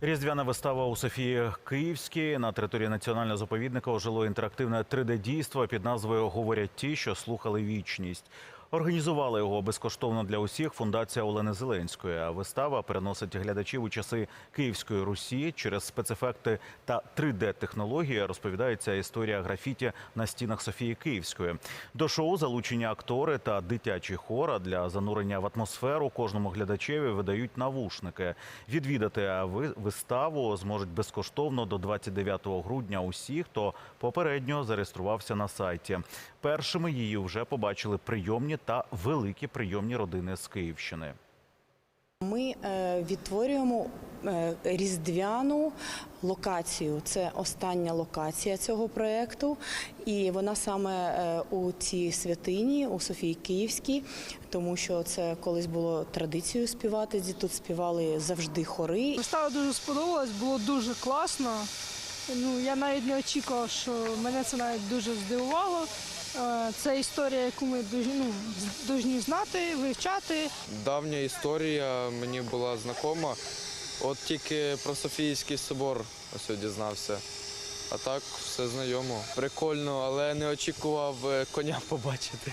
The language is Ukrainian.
Різдвяна вистава у Софії Київській на території національного заповідника ожило інтерактивне 3D-дійство під назвою Говорять ті, що слухали вічність. Організували його безкоштовно для усіх фундація Олени Зеленської. А вистава переносить глядачів у часи Київської Русі через спецефекти та 3D-технології. Розповідається історія графіті на стінах Софії Київської. До шоу залучені актори та дитячий хор. А Для занурення в атмосферу кожному глядачеві видають навушники. Відвідати виставу зможуть безкоштовно до 29 грудня усі, хто попередньо зареєструвався на сайті. Першими її вже побачили прийомні та великі прийомні родини з Київщини. Ми е, відтворюємо е, різдвяну локацію. Це остання локація цього проєкту, і вона саме е, у цій святині, у Софії Київській, тому що це колись було традицією співати. Тут співали завжди хори. Вистава дуже сподобалась, було дуже класно. Ну, я навіть не очікував, що мене це навіть дуже здивувало. Е, Це історія, яку ми ну, повинні знати, вивчати. Давня історія мені була знакома. От тільки про Софійський собор ось дізнався. А так все знайомо. Прикольно, але не очікував е, коня побачити.